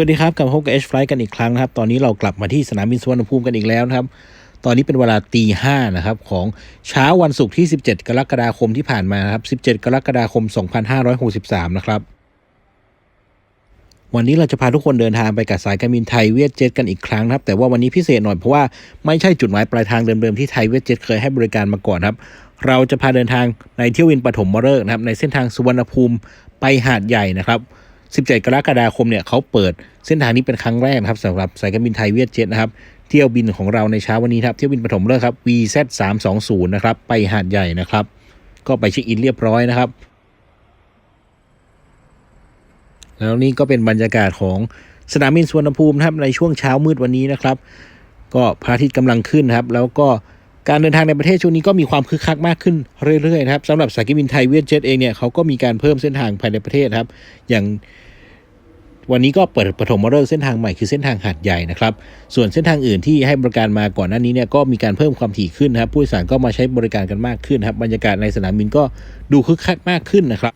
วัสดีครับกลับมาพบกับ H Flight กันอีกครั้งนะครับ ตอนนี้เรากลับมาที่สนามบินสุวรรณภูมิกันอีกแล้วนะครับ ตอนนี้เป็นเวลาตีห้านะครับ ของเช้าวันศุกร์ที่ 17 กรกฎาคมที่ผ่านมาครับ 17 กรกฎาคม 2563 นะครับ วันนี้เราจะพาทุกคนเดินทางไปกับสายการบินไทยเวียดเจ็ตกันอีกครั้งครับ แต่ว่าวันนี้พิเศษหน่อยเพราะว่าไม่ใช่จุดหมายปลายทางเดิมๆที่ไทยเวียดเจ็ตเคยให้บริการมาก่อนครับ เราจะพาเดินทางในเที่ยวบินปฐมฤกษ์นะครับในเส้นทางสุวรรณภูมิไปหาดใหญ่นะครับ 17 กรกฎาคมเนี่ยเขาเปิดเส้นทางนี้เป็นครั้งแรกนะครับสำหรับสายการบินไทยเวียดเจ็ตนะครับเที่ยวบินของเราในเช้าวันนี้ครับเที่ยวบินปฐมฤกษ์ครับ VZ 320นะครับไปหาดใหญ่นะครับ ก็ไปเช็คอินเรียบร้อยนะครับ แล้วนี่ก็เป็นบรรยากาศของสนามบินสุวรรณภูมินะครับในช่วงเช้ามืดวันนี้นะครับ ก็พระอาทิตย์กำลังขึ้นครับ แล้วก็ การเดินทางในประเทศช่วงนี้ก็มีความคึกคักมากขึ้นเรื่อยๆนะครับสำหรับสายการบินไทยเวียดเจ็ตเองเนี่ยเขาก็มีการเพิ่มเส้นทางภายในประเทศครับ อย่างวันนี้ก็เปิดปฐมฤกษ์เส้นทางใหม่คือเส้นทางหาดใหญ่นะครับ ส่วนเส้นทางอื่นที่ให้บริการมาก่อนหน้านี้เนี่ยก็มีการเพิ่มความถี่ขึ้นนะครับผู้โดยสารก็มาใช้บริการกันมากขึ้นครับบรรยากาศในสนามบินก็ดูคึกคักมากขึ้นนะครับ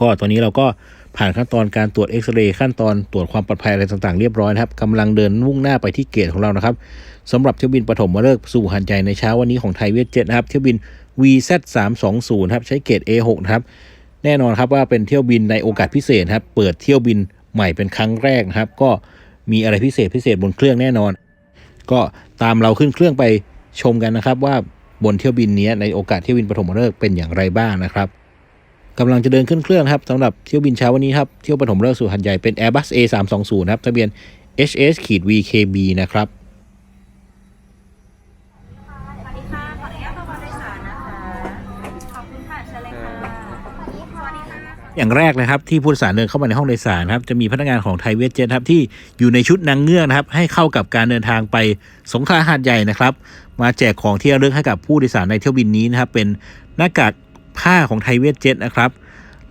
ก็ตอนนี้เราก็ ผ่านขั้นตอนการตรวจเอ็กซเรย์ขั้นตอนตรวจความปลอดภัยอะไรต่างๆเรียบร้อยนะครับกำลังเดินมุ่งหน้าไปที่เกตของเรานะครับสำหรับเที่ยวบินปฐมฤกษ์สู่หันใจในเช้าวันนี้ของไทยเวียดเจ็ตนะครับเที่ยวบิน VZ 320 ครับใช้เกต A6 นะครับแน่นอนครับว่าเป็นเที่ยวบินในโอกาสพิเศษครับเปิดเที่ยวบินใหม่เป็นครั้งแรกนะครับ ก็มีอะไรพิเศษพิเศษบนเครื่องแน่นอน ก็ตามเราขึ้นเครื่องไปชมกันนะครับว่าบนเที่ยวบินนี้ในโอกาสเที่ยวบินปฐมฤกษ์เป็นอย่างไรบ้างนะครับ กำลังจะเดินขึ้นเครื่องครับสำหรับเที่ยวบินเช้าวันนี้ครับ เที่ยวปฐมฤกษ์สู่หันใหญ่เป็น Airbus A 3 2 0 ครับทะเบียน HS ขีด VKB นะครับออนุญาตเข้ามาโดยสารนะคะขอบคุณค่ะเชิญเลยค่ะสวัสดีค่ะอย่างแรกนะครับที่ผู้โดยสารเดินเข้ามาในห้องโดยสารครับจะมีพนักงานของไทยเวสเจ็ตครับที่อยู่ในชุดนางเงือกนะครับให้เข้ากับการเดินทางไปสงขลาหาดใหญ่นะครับ มาแจกของที่ระลึกให้กับผู้โดยสารในเที่ยวบินนี้นะครับเป็นหน้ากาก ผ้าของไทยเวสเจ็ตนะครับ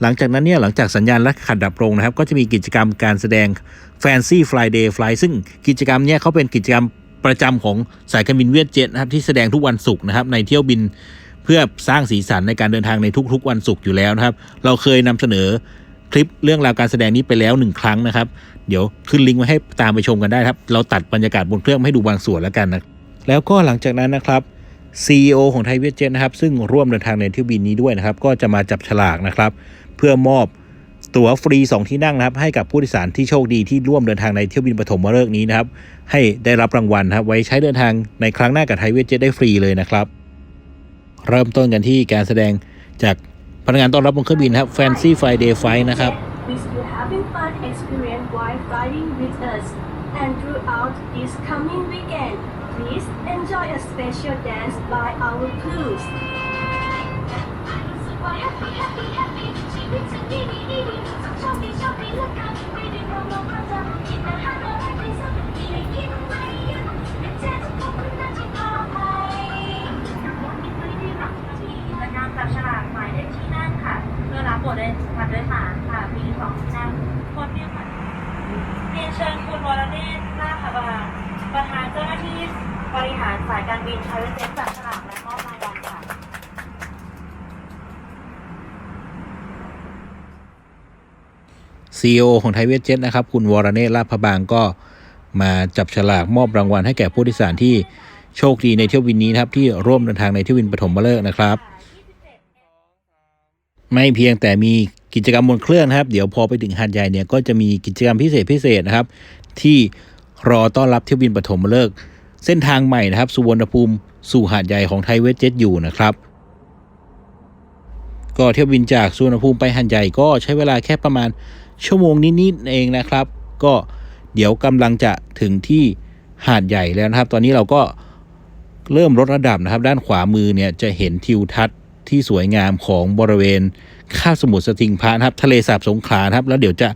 หลังจากนั้นเนี่ยหลังจากสัญญาณและขัดดับลงนะครับ ก็จะมีกิจกรรมการแสดง Fancy Friday Fly ซึ่งกิจกรรมเนี่ยเขาเป็นกิจกรรมประจำของสายการบินเวียดเจ็ตนะครับที่แสดงทุกวันศุกร์นะครับในเที่ยวบินเพื่อสร้างสีสันในการเดินทางในทุกๆ วันศุกร์อยู่แล้วนะครับ เราเคยนำเสนอคลิปเรื่องราวการแสดงนี้ไปแล้วหนึ่งครั้งนะครับ เดี๋ยวขึ้นลิงก์ไว้ให้ตามไปชมกันได้ครับ เราตัดบรรยากาศบนเครื่องมาให้ดูบางส่วนแล้วกันนะแล้วก็หลังจากนั้นนะครับ CEO ของไทยเวียดเจ็ตนะครับ ซึ่งร่วมเดินทางในเที่ยวบินนี้ด้วยนะครับ ก็จะมาจับฉลากนะครับ เพื่อมอบตั๋วฟรี 2 ที่นั่งนะครับ ให้กับผู้โดยสารที่โชคดีที่ร่วมเดินทางในเที่ยวบินปฐมฤกษ์นี้นะครับ ให้ได้รับรางวัลครับ ไว้ใช้เดินทางในครั้งหน้ากับไทยเวียดเจ็ตได้ฟรีเลยนะครับ เริ่มต้นกันที่การแสดงจากพนักงานต้อนรับบนเครื่องบินครับ Fancy Friday Flight นะครับ And throughout this coming weekend, please enjoy a special dance by our crews. กิ CEO ของไทยเวสเจ็ตนะครับ คุณวรเนศลาภบางก็มาจับฉลากมอบรางวัลให้แก่ผู้โดยสารที่โชคดีในเที่ยวบินนี้นะครับที่ร่วมเดินทางในเที่ยวบินปฐมฤกษ์นะครับ ไม่เพียงแต่มีกิจกรรมบนเครื่องนะครับ เดี๋ยวพอไปถึงหาดใหญ่เนี่ยก็จะมีกิจกรรมพิเศษพิเศษนะครับ ที่รอต้อนรับเที่ยวบินปฐมฤกษ์เส้นทางใหม่นะครับสุวรรณภูมิสู่หาดใหญ่ของไทยเวสเจ็ตอยู่นะครับ ก็เที่ยวบินจากสุวรรณภูมิไปหันใหญ่ก็ใช้เวลาแค่ประมาณ ชั่วโมงนิดๆเองนะครับ ก็เดี๋ยวกำลังจะถึงที่หาดใหญ่แล้วนะครับ ตอนนี้เราก็เริ่มลดระดับนะครับ ด้านขวามือเนี่ยจะเห็นทิวทัศน์ที่สวยงามของบริเวณคาบสมุทรสติงพระนะครับ ทะเลสาบสงขลาครับ แล้วเดี๋ยวจะ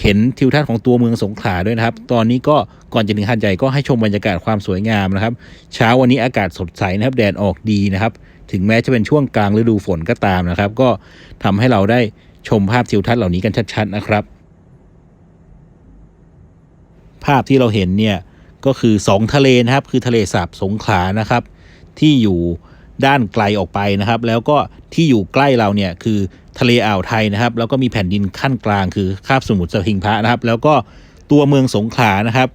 เห็นทิวทัศน์ของตัวเมืองสงขลาด้วยนะครับ ตอนนี้ก็ก่อนจะถึงหาดใหญ่ก็ให้ชมบรรยากาศความสวยงามนะครับ เช้าวันนี้อากาศสดใสนะครับ แดดออกดีนะครับ ถึงแม้จะเป็นช่วงกลางฤดูฝนก็ตามนะครับ ก็ทำให้เราได้ ชมภาพทิวทัศน์เหล่านี้กันชัดๆนะครับ ภาพที่เราเห็นเนี่ยก็คือสองทะเลนะครับ คือทะเลสาบสงขลานะครับ ที่อยู่ด้านไกลออกไปนะครับ แล้วก็ที่อยู่ใกล้เราเนี่ยคือทะเลอ่าวไทยนะครับ แล้วก็มีแผ่นดินขั้นกลางคือคาบสมุทรสิงพระนะครับ แล้วก็ตัวเมืองสงขลานะครับ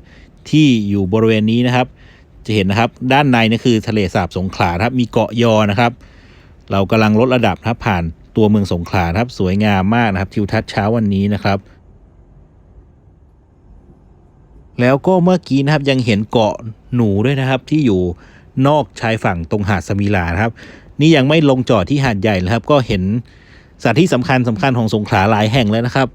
ที่อยู่บริเวณนี้นะครับ จะเห็นนะครับด้านในนี่คือทะเลสาบสงขลาครับมีเกาะยอนะครับ เรากำลังลดระดับนะครับผ่าน ตัวเมืองสงขลาครับ สวยงามมากนะครับ ทิวทัศน์เช้าวันนี้นะครับ แล้วก็เมื่อกี้นะครับยังเห็นเกาะหนูด้วยนะครับ ที่อยู่นอกชายฝั่งตรงหาดสมิลาครับ นี่ยังไม่ลงจอดที่หาดใหญ่นะครับ ก็เห็นสถานที่สำคัญสำคัญของสงขลาหลายแห่งแล้วนะครับ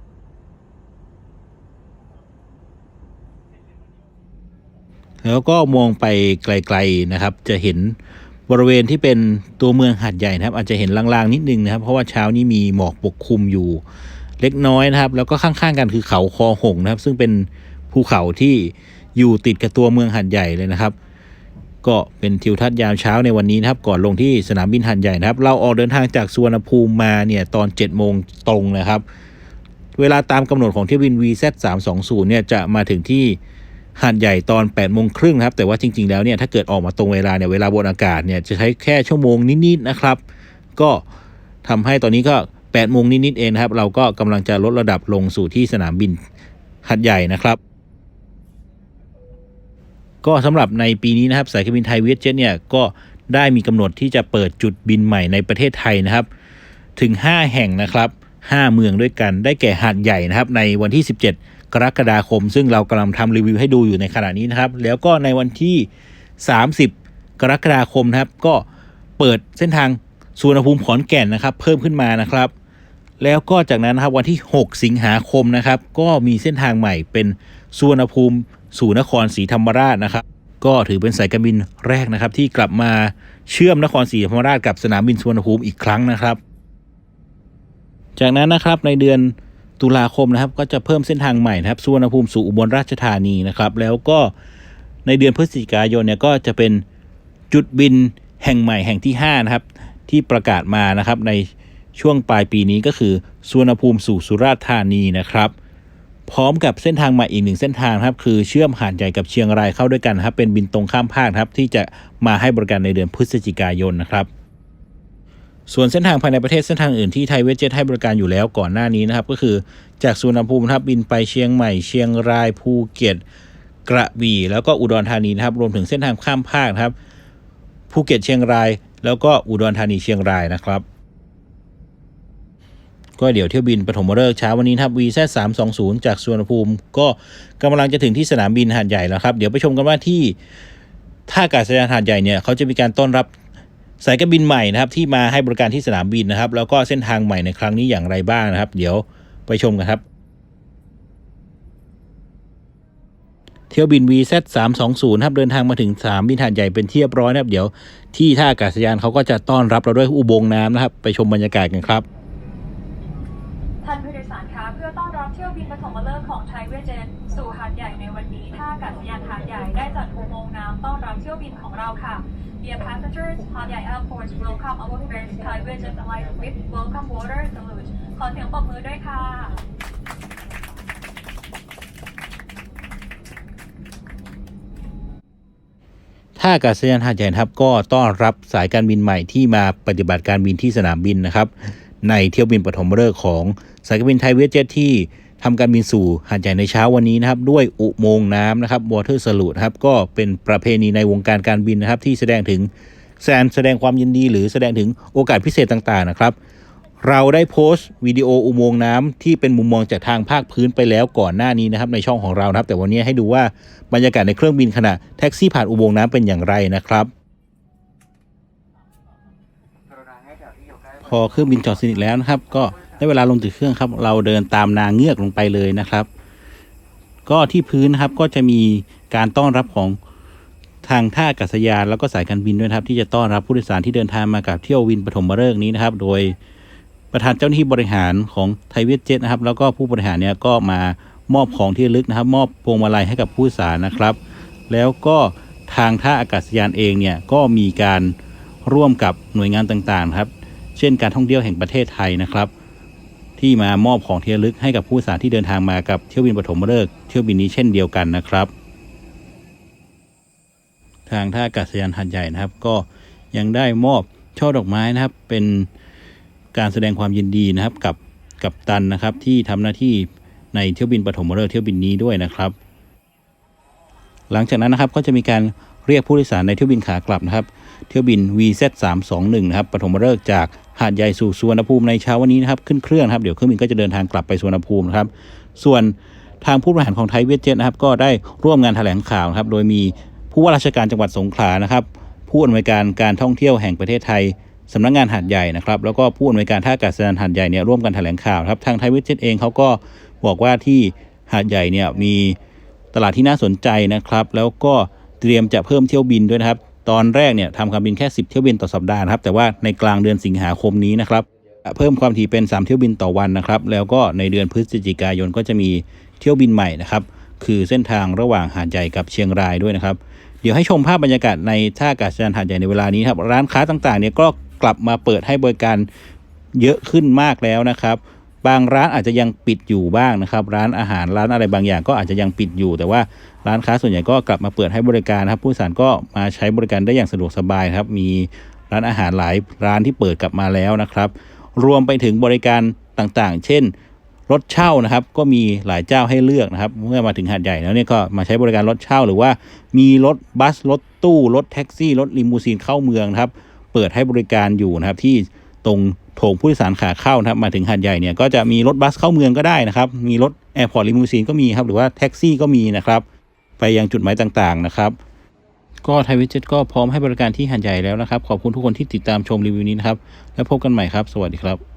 แล้วก็มองไปไกล ๆนะครับ จะเห็น บริเวณที่เป็นตัวเมืองหาดใหญ่นะครับ อาจจะเห็นลางๆนิดนึงนะครับ เพราะว่าเช้านี้มีหมอกปกคลุมอยู่เล็กน้อยนะครับ แล้วก็ข้างๆกันคือเขาคอหงนะครับ ซึ่งเป็นภูเขาที่อยู่ติดกับตัวเมืองหาดใหญ่เลยนะครับ ก็เป็นทิวทัศน์ยามเช้าในวันนี้นะครับ ก่อนลงที่สนามบินหาดใหญ่นะครับ เราออกเดินทางจากสุวรรณภูมิมาเนี่ยตอน7จ็ดโมงตรงนะครับ เวลาตามกำหนดของเที่ยวบิน VZ 3 2 0 เนี่ยจะมาถึงที่ หาดใหญ่ตอน8ปดโมงครึ่งครับแต่ว่าจริง ๆ แล้วเนี่ยถ้าเกิดออกมาตรงเวลาเนี่ยเวลาบนอากาศเนี่ยจะใช้แค่ชั่วโมงนิดๆนะครับ ก็ทำให้ตอนนี้ก็8ปดโมงนิดๆเองครับ เราก็กำลังจะลดระดับลงสู่ที่สนามบินหัดใหญ่นะครับ ก็สำหรับในปีนี้นะครับสายการบินไทยเวียดเจ็ตเนี่ยก็ได้มีกำหนดที่จะเปิดจุดบินใหม่ในประเทศไทยนะครับ ถึง 5 แห่งนะครับ 5 เมืองด้วยกันได้แก่หาดใหญ่นะครับในวันที่ 17 กรกฎาคม ซึ่งเรากำลังทำรีวิวให้ดูอยู่ในขณะนี้นะครับ แล้วก็ในวันที่ 30 กรกฎาคมนะครับ ก็เปิดเส้นทางสุวรรณภูมิขอนแก่นนะครับ เพิ่มขึ้นมานะครับ แล้วก็จากนั้นนะครับวันที่ 6 สิงหาคมนะครับ ก็มีเส้นทางใหม่เป็นสุวรรณภูมิสู่นครศรีธรรมราชนะครับ ก็ถือเป็นสายการบินแรกนะครับ ที่กลับมาเชื่อมนครศรีธรรมราชกับสนามบินสุวรรณภูมิอีกครั้งนะครับ จากนั้นนะครับในเดือน ตุลาคมนะครับก็จะเพิ่มเส้นทางใหม่นะครับสุวรรณภูมิสู่อุบลราชธานีนะครับ แล้วก็ในเดือนพฤศจิกายนเนี่ยก็จะเป็นจุดบินแห่งใหม่แห่งที่5นะครับที่ประกาศมานะครับในช่วงปลายปีนี้ก็คือสุวรรณภูมิสู่สุราษฎร์ธานีนะครับ พร้อมกับเส้นทางใหม่อีกหนึ่งเส้นทางครับ คือเชื่อมหาดใหญ่กับเชียงรายเข้าด้วยกันครับเป็นบินตรงข้ามภาคครับที่จะมาให้บริการในเดือนพฤศจิกายนนะครับ ส่วนเส้นทางภายในประเทศเส้นทางอื่นที่ไทยเวจเจ็ตให้บริการอยู่แล้วก่อนหน้านี้นะครับ ก็คือจากสุวรรณภูมินะครับบินไปเชียงใหม่ เชียงรายภูเก็ต กระบี่ แล้วก็อุดรธานีนะครับ รวมถึงเส้นทางข้ามภาคนะครับภูเก็ตเชียงราย แล้วก็อุดรธานีเชียงรายนะครับ ก็เดี๋ยวเที่ยวบินปฐมฤกษ์เช้าวันนี้ครับ VZ 3 2 0จากสุวรรณภูมิ ก็กำลังจะถึงที่สนามบินหาดใหญ่แล้วครับ เดี๋ยวไปชมกันว่าที่ท่าอากาศยานหาดใหญ่เนี่ยเขาจะมีการต้อนรับ สายการบินใหม่นะครับที่มาให้บริการที่สนามบินนะครับ แล้วก็เส้นทางใหม่ในครั้งนี้อย่างไรบ้างนะครับ เดี๋ยวไปชมกันครับ เที่ยวบิน VZ 3 2 0ครับเดินทางมาถึงสนามบินหาดใหญ่เป็นที่เรียบร้อยนะครับ เดี๋ยวที่ท่าอากาศยานเขาก็จะต้อนรับเราด้วยอุโบงน้ำนะครับ ไปชมบรรยากาศกันครับ ท่านผู้โดยสารคะ เพื่อต้อนรับเที่ยวบินปฐมฤกษ์ของไทยเวจเจ็ตสู่หาดใหญ่ในวันนี้ท่าอากาศยานหาดใหญ่ได้จัดอุโมงค์น้ำต้อนรับเที่ยวบินของเราค่ะ Dear passengers, Hadyai Airport welcome our friends Thai Western Alive with welcome water salute ขอเสียงปรบมือด้วยค่ะท่าอากาศยานหาดใหญ่ครับก็ต้อนรับสายการบินใหม่ที่มาปฏิบัติการบินที่สนามบินนะครับ ในเที่ยวบินปฐมฤกษ์ของสายการบินไทยเวสเจ็ตที่ทำการบินสู่หาดใหญ่ในเช้าวันนี้นะครับ ด้วยอุโมงค์น้ำนะครับ Water Salute นะครับ ก็เป็นประเพณีในวงการการบินนะครับ ที่แสดงถึงแสดงแสดงความยินดี หรือแสดงถึงโอกาสพิเศษต่างๆนะครับ เราได้โพสต์วิดีโออุโมงค์น้ำที่เป็นมุมมองจากทางภาคพื้นไปแล้วก่อนหน้านี้นะครับ ในช่องของเรานะครับ แต่วันนี้ให้ดูว่าบรรยากาศในเครื่องบินขณะแท็กซี่ผ่านอุโมงค์น้ำเป็นอย่างไรนะครับ อเครื่องบินจอดสนิทแล้วนะครับ ก็ได้เวลาลงจากเครื่องครับ เราเดินตามนางเงือกลงไปเลยนะครับ ก็ที่พื้นนะครับก็จะมีการต้อนรับของทางท่าอากาศยานแล้วก็สายการบินด้วยครับ ที่จะต้อนรับผู้โดยสารที่เดินทางมากับเที่ยววินปฐมฤกษ์นี้นะครับ โดยประธานเจ้าหน้าที่บริหารของไทยเวสเจ็ตนะครับ แล้วก็ผู้บริหารเนี่ยก็มามอบของที่ระลึกนะครับ มอบพวงมาลัยให้กับผู้โดยสารนะครับ แล้วก็ทางท่าอากาศยานเองเนี่ยก็มีการร่วมกับหน่วยงานต่างๆครับ ช่นการท่องเที่ยวแห่งประเทศไทยนะครับ ที่มามอบของที่ระลึกให้กับผู้สารที่เดินทางมากับเที่ยวบินปฐมฤกษ์เที่ยวบินนี้เช่นเดียวกันนะครับ ทางท่าอากาศยานหัดใหญ่นะครับ ก็ยังได้มอบช่อดอกไม้นะครับ เป็นการแสดงความยินดีนะครับกับกับตันนะครับ ที่ทำหน้าที่ในเที่ยวบินปฐมฤกษ์เที่ยวบินนี้ด้วยนะครับ หลังจากนั้นนะครับก็จะมีการเรียกผู้โดยสารในเที่ยวบินขากลับนะครับ เที่ยวบิน VZ321 นะครับปฐมฤกษ์จากหาดใหญ่สู่สุวรรณภูมิในเช้าวันนี้นะครับขึ้นเครื่องครับเดี๋ยวเครื่องบินก็จะเดินทางกลับไปสุวรรณภูมินะครับส่วนทางผู้บริหารของไทยเวทเจ็ตนะครับก็ได้ร่วมงานแถลงข่าวครับโดยมีผู้ว่าราชการจังหวัดสงขลานะครับผู้อำนวยการการท่องเที่ยวแห่งประเทศไทยสำนักงานหาดใหญ่นะครับแล้วก็ผู้อำนวยการท่าอากาศยานหาดใหญ่เนี่ยร่วมกันแถลงข่าวครับทางไทยเวทเจ็ตเองเขาก็บอกว่าที่หาดใหญ่เนี่ยมีตลาดที่น่าสนใจนะครับ แล้วก็เตรียมจะเพิ่มเที่ยวบินด้วยนะครับ ตอนแรกเนี่ยทำการบินแค่ 10 เที่ยวบินต่อสัปดาห์นะครับแต่ว่าในกลางเดือนสิงหาคมนี้นะครับเพิ่มความถี่เป็น 3 เที่ยวบินต่อวันนะครับแล้วก็ในเดือนพฤศจิกายนก็จะมีเที่ยวบินใหม่นะครับคือเส้นทางระหว่างหาดใหญ่กับเชียงรายด้วยนะครับเดี๋ยวให้ชมภาพบรรยากาศในท่าอากาศยานหาดใหญ่ในเวลานี้ครับร้านค้าต่างๆเนี่ยก็กลับมาเปิดให้บริการเยอะขึ้นมากแล้วนะครับ บางร้านอาจจะยังปิดอยู่บ้างนะครับ ร้านอาหารร้านอะไรบางอย่างก็อาจจะยังปิดอยู่ แต่ว่าร้านค้าส่วนใหญ่ก็กลับมาเปิดให้บริการนะครับ ผู้โดยสารก็มาใช้บริการได้อย่างสะดวกสบายครับ มีร้านอาหารหลายร้านที่เปิดกลับมาแล้วนะครับ รวมไปถึงบริการต่างๆ เช่น รถเช่านะครับ ก็มีหลายเจ้าให้เลือกนะครับ เมื่อมาถึงหาดใหญ่แล้วเนี่ยก็มาใช้บริการรถเช่า หรือว่ามีรถบัสรถตู้รถแท็กซี่รถลิมูซีนเข้าเมืองครับ เปิดให้บริการอยู่นะครับที่ตรง โถงผู้โดยสารขาเข้านะครับมาถึงหาดใหญ่เนี่ยก็จะมีรถบัสเข้าเมืองก็ได้นะครับ มีรถแอร์พอร์ตลิมูซีนก็มีครับหรือว่าแท็กซี่ก็มีนะครับ ไปยังจุดหมายต่างๆนะครับ ก็ไทยวิจิตก็พร้อมให้บริการที่หาดใหญ่แล้วนะครับ ขอบคุณทุกคนที่ติดตามชมรีวิวนี้นะครับ แล้วพบกันใหม่ครับ สวัสดีครับ